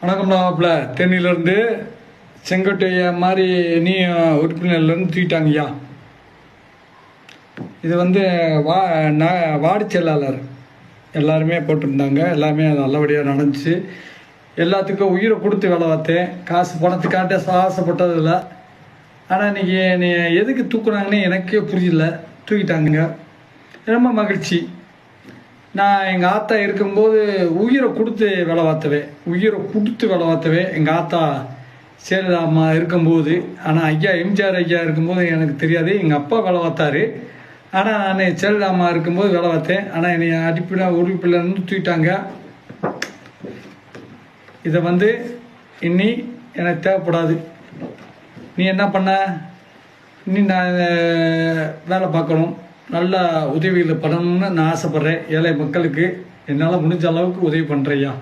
வணக்கம் மாப்பிள்ள. தென்னிலேருந்து செங்கோட்டைய மாதிரி நீ உறுப்பினர்லேருந்து தூக்கிட்டாங்கய்யா. இது வந்து வா ந- வார்டு செயலாளர். எல்லாருமே போட்டிருந்தாங்க. எல்லாமே நல்லபடியாக நடந்துச்சு. எல்லாத்துக்கும் உயிரை கொடுத்து வேலை பார்த்தேன். காசு பணத்துக்காண்ட ஆசைப்பட்டதில்ல ஆனால் இன்னைக்கு நீ எதுக்கு தூக்குனாங்கன்னு எனக்கே புரியல. தூக்கிட்டாங்க. ரொம்ப மகிழ்ச்சி. நான் எங்கள் ஆத்தா இருக்கும்போது ஊ கொடுத்து வேலை பார்த்தவே உயிரை கொடுத்து வேலை பார்த்தவே. எங்கள் ஆத்தா சேலதாம்மா இருக்கும்போது ஆனால் ஐயா எம்ஜிஆர் ஐயா இருக்கும்போது எனக்கு தெரியாது. எங்கள் அப்பா வேலை பார்த்தாரு. ஆனால் நான் சேலதாம்மா இருக்கும்போது வேலை பார்த்தேன். ஆனால் என்னை அடிப்பிட உறுப்பிலேருந்து தூக்கிட்டாங்க. இதை வந்து இனி எனக்கு தேவைப்படாது. நீ என்ன பண்ண? இனி நான் வேலை பார்க்கணும். நல்ல உதவிகள் பண்ணணும்னு நான் ஆசைப்பட்றேன். ஏழை மக்களுக்கு. என்னால் முடிஞ்ச அளவுக்கு உதவி பண்ணுறையா